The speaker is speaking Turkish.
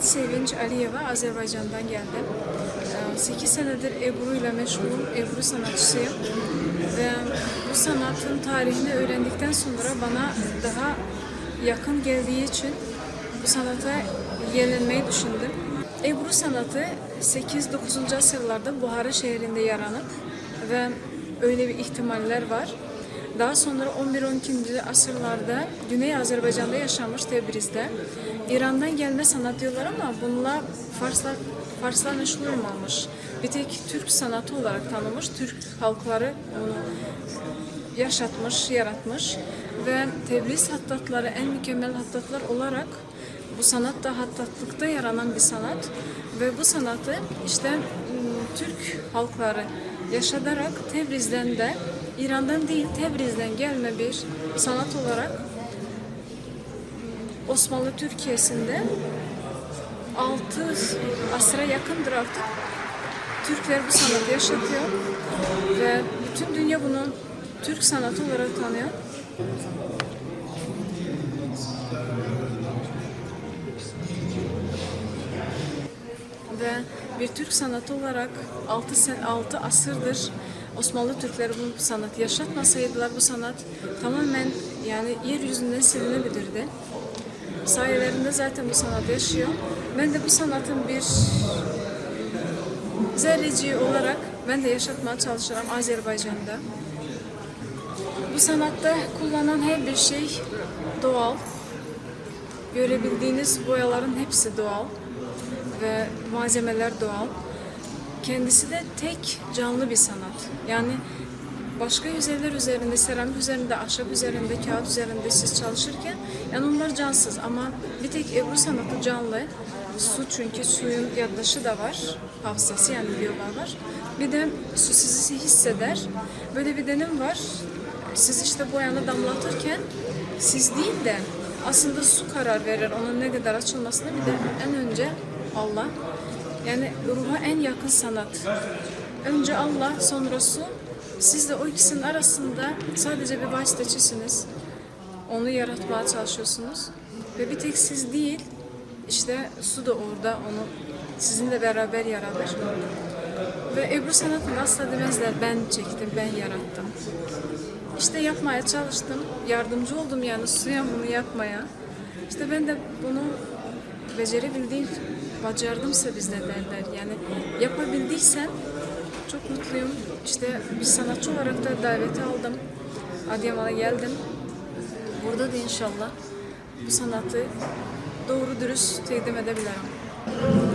Sevinç Aliyeva, Azerbaycan'dan geldim. 8 senedir Ebru ile meşgulüm, Ebru sanatçısıyım. Ve bu sanatın tarihini öğrendikten sonra bana daha yakın geldiği için bu sanata yönelmeyi düşündüm. Ebru sanatı 8-9. asırlarda Buhara şehrinde yaranıp ve öyle bir ihtimaller var. Daha sonra 11-12. asırlarda Güney Azerbaycan'da yaşamış Tebriz'de. İran'dan gelme sanat diyorlar ama bunlar Farslar, Farslar meşhur olmamış. Bir tek Türk sanatı olarak tanımış. Türk halkları onu yaşatmış, yaratmış. Ve Tebriz hattatları en mükemmel hattatlar olarak bu sanat da hattatlıkta yaranan bir sanat. Ve bu sanatı işte ım, Türk halkları yaşatarak Tebriz'den de İran'dan değil Tebriz'den gelme bir sanat olarak Osmanlı Türkiye'sinde 6 asra yakındır artık Türkler bu sanatı yaşatıyor ve bütün dünya bunu Türk sanatı olarak tanıyor. ve bir Türk sanatı olarak 6 sen 6 asırdır Osmanlı Türkleri bu sanatı yaşatmasaydılar bu sanat tamamen yani yeryüzünden silinebilirdi. Sayelerinde zaten bu sanat yaşıyor. Ben de bu sanatın bir zerreci olarak ben de yaşatmaya çalışırım Azerbaycan'da. Bu sanatta kullanılan her bir şey doğal. Görebildiğiniz boyaların hepsi doğal ve malzemeler doğal. Kendisi de tek canlı bir sanat. Yani başka yüzeyler üzerinde, seramik üzerinde, ahşap üzerinde, kağıt üzerinde siz çalışırken yani onlar cansız ama bir tek Ebru sanatı canlı. Su çünkü suyun yaklaşığı da var. Hafızası yani diyorlar var. Bir de su sizi hisseder. Böyle bir deneyim var. Siz işte boyanı damlatırken siz değil de aslında su karar verir onun ne kadar açılmasına bir de en önce Allah. Yani ruha en yakın sanat. Önce Allah, sonra su. Siz de o ikisinin arasında sadece bir vasıtaçısınız. Onu yaratmaya çalışıyorsunuz. Ve bir tek siz değil, işte su da orada onu sizinle beraber yaratır. Ve Ebru sanatını asla demezler ben çektim, ben yarattım. İşte yapmaya çalıştım, yardımcı oldum yani suya bunu yapmaya. İşte ben de bunu becerebildiğim, becerdimse bizde derler. Yani yapabildiysen çok mutluyum. İşte bir sanatçı olarak da daveti aldım. Adıyaman'a geldim. Burada da inşallah bu sanatı doğru dürüst teqdim edebilirim.